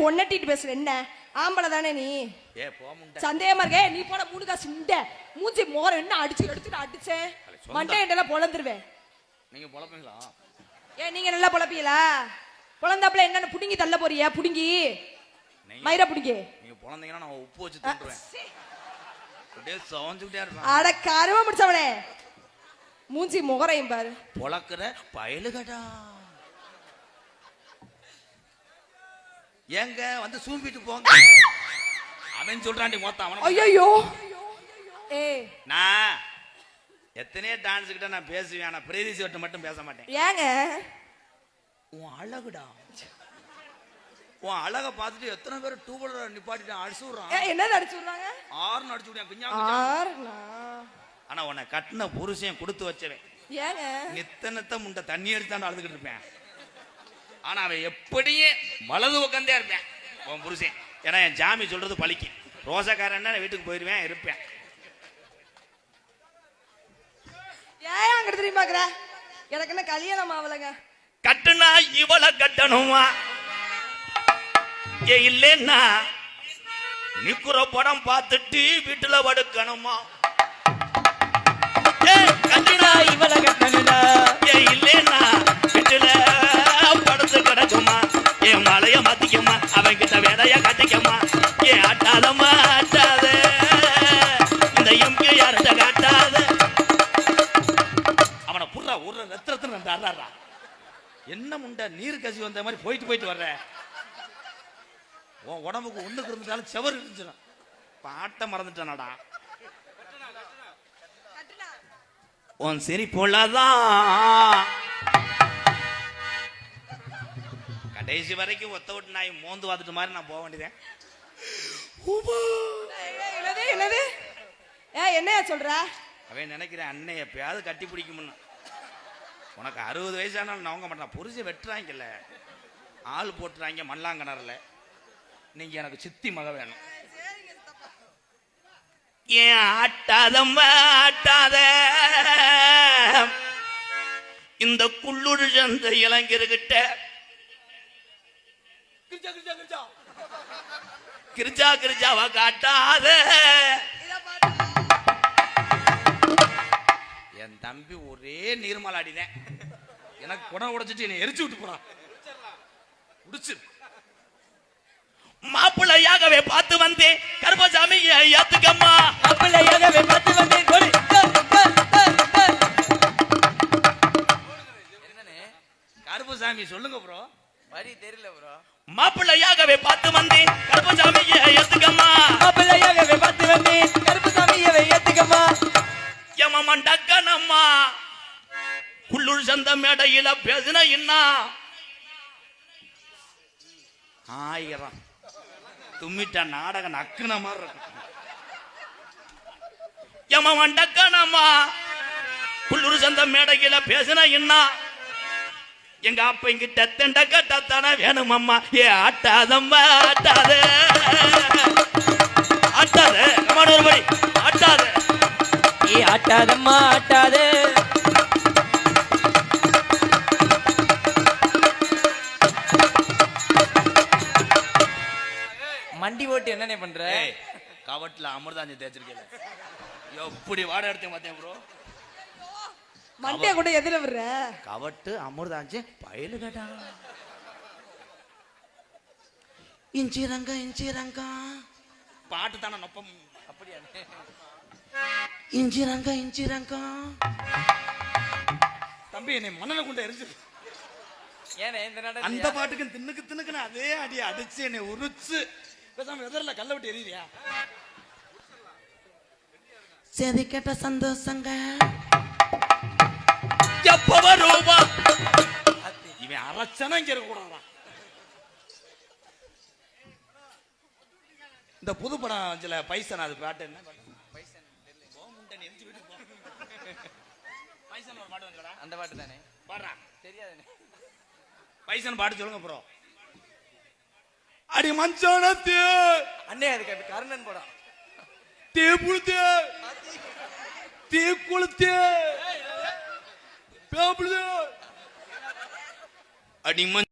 கொன்னட்டிட்டு பேசுற என்ன? ஆம்பளை தானே நீ? ஏ சந்தேகமா இருக்கே? நீ போட மூணு காசு இந்த மூஞ்சி மோரம் என்ன அடிச்சு எடுத்துட்டு அடிச்சேன் மண்டை எல்லாம் பொழந்துருவேன் நீங்க பொழப்பீங்களா? ஏன் நீங்க நல்லா பொழப்பீங்களா? பொழந்தாப்புல என்னன்னு புடுங்கி தள்ள போறியா? புடுங்கி. மயிர புடுங்கி. நீங்க பொழந்தீங்கன்னா நான் உப்பு வச்சு தந்துருவேன் அப்படியே சவஞ்சுக்கிட்டே இருப்பேன். அட கருவ முடிச்சவனே. மூஞ்சி முகரையும் பாரு. பொழக்கிற பயலுகடா. ஏங்க வந்து சூம்பிட்டு போங்க. அவன் சொல்றான்டி மொத்தம் அவன ஐயோ ஏ. நான் எத்தனையோ டான்ஸ் கிட்ட நான் பேசுவேன் ஆனா பிரீதி சிவட்ட மட்டும் பேச மாட்டேன். ஏங்க? உன் அழகுடா. உன் அழக பார்த்துட்டு எத்தனை பேர் டூ வீலர் நிப்பாட்டிட்டு அடிச்சு விடுறான். ஏ, என்னது அடிச்சு விடுறாங்க? ஆறுன்னு அடிச்சு விடுவேன். ஆனா உன்னை கட்டின புருஷன் கொடுத்து வச்சவன். ஏங்க? நித்த நித்த முண்டை தண்ணி எடுத்தாண்டு அழுதுகிட்டு இருப்பேன். ஆனா அவன் எப்படியே வலது உட்காந்தே இருப்பேன். உன் புருஷன். ஏன்னா என் ஜாமி சொல்றது பழிக்கு. ரோசக்காரன்னா நான் வீட்டுக்கு போயிருவேன் இருப்பேன். ஏன் அங்கிட்டு தெரியுமாக்குற எனக்கு என்ன கல்யாணம் ஆகலைங்க கட்டுனா இவள கட்டணுமா? ஏ இல்லைன்னா நிக்குற படம் பார்த்துட்டு வீட்டுல படுக்கணுமா? ஏ, கட்டுனா இவள என்ன முண்டை நீர் கசி வந்த மாதிரி போயிட்டு போயிட்டு வர்ற. உன் உடம்புக்கு ஒண்ணுக்கு இருந்துட்டாலும் செவர் இருந்துச்சிடும் பாட்ட மறந்துட்டானடா. உன் சரி போலதான் கடைசி வரைக்கும் ஒத்த விட்டு நாய் மோந்து பார்த்துட்டு மாதிரி நான் போக வேண்டியதேன். என்னையா சொல்ற? அவன் நினைக்கிறேன் அண்ணன் எப்பயாவது கட்டி பிடிக்கும்னு. உனக்கு அறுபது வயசானாலும் நவங்க மாட்டான். புரிஞ்சு வெட்டுறாங்கல்ல. ஆள் போட்டுறாங்க மல்லாங்கணர்ல நீங்க எனக்கு சித்தி மக வேணும். ஏன் ஆட்டாதம்மா ஆட்டாத? இந்த குள்ளூர் சந்த இளைஞர்கிட்ட கிரிஜா கிரிஜா கிரிஜா கிரிஜா கிரிஜாவா காட்டாத? என் தம்பி ஒரே நீர்மல் அடிதான் எனக்கு குடம் உடைச்சிட்டு என்னை எரிச்சு விட்டு போறான் உடிச்சு. மாப்பிள்ளையாகவே பார்த்து வந்தேன். கருப்பசாமி ஏத்துக்கம்மா. அப்பளையாகவே பார்த்து வந்தேன். கருப்பசாமி சொல்லுங்க ப்ரோ வரி தெரியல ப்ரோ மாப்பிள்ளையாகவே பார்த்து வந்தேன். கருப்பசாமி ஏத்துக்கம்மா. அப்பளையாகவே பார்த்து வந்தேன். எமமன் டக்கனம்மா குள்ளூர் சந்த மேடையில பேசின இன்னா? ஆயிரம். தும்மிட்ட நாடகம் நக்குன மாதிரி இருக்கும். எமமன் டக்கனம்மா குள்ளூர் சந்த மேடையில பேசின இன்னா? எங்க அப்ப இங்கிட்ட தெண்ட கட்டத்தானே வேணுமம்மா. ஏ ஆட்டாதம்மா ஆட்டாத. ஆட்டாத. கமான ஒரு படி ஏ ஆட்டாதம்மா ஆட்டாதே மண்டி ஓட்டு என்னண்ணே பண்ற? கவட்டுல அமிர்தாஞ்சி தேய்ச்சிருக்கல. எப்படி வாட எடுத்தேன் பார்த்தேன் ப்ரோ மண்டைய கூட எதிர விடுற? கவட்டு அமிர்தாஞ்சி பயலு கேட்டா. இஞ்சி ரங்க இஞ்சி ரங்கா பாட்டு தானே நொப்பம். அப்படியா இஞ்சி ரங்க இஞ்சி ரங்கா தம்பி என்னை மணல கொண்டு எரிஞ்சு ஏனே இந்த அந்த பாட்டுக்கு தின்னுக்கு தின்னுக்குன்னு அதே அடி அடிச்சு என்னை உரிச்சு. பேசாம எதிரில கல்ல விட்டு எரியுறியா? சரி கேட்ட சந்தோஷங்க. எப்ப வருவா? இவன் அரைச்சனா இங்க இருக்க கூடாதா இந்த புது படம் சில பைசன் அது பாட்டு என்ன பாட்டு? போ, முண்டை நெஞ்சு விட்டு போ. பைசன் ஒரு பாட்டு வந்துடா அந்த பாட்டு தானே? பாடுறா. தெரியாதுண்ணே. பைசன் பாட்டு சொல்லுங்க ப்ரோ அடி மஞ்சானத்தே. அண்ணே அதுக்கு அது கர்ணன் படம். தீ புழுத்தே தீ குளுத்தே பேப்புழுதே அடி மஞ்ச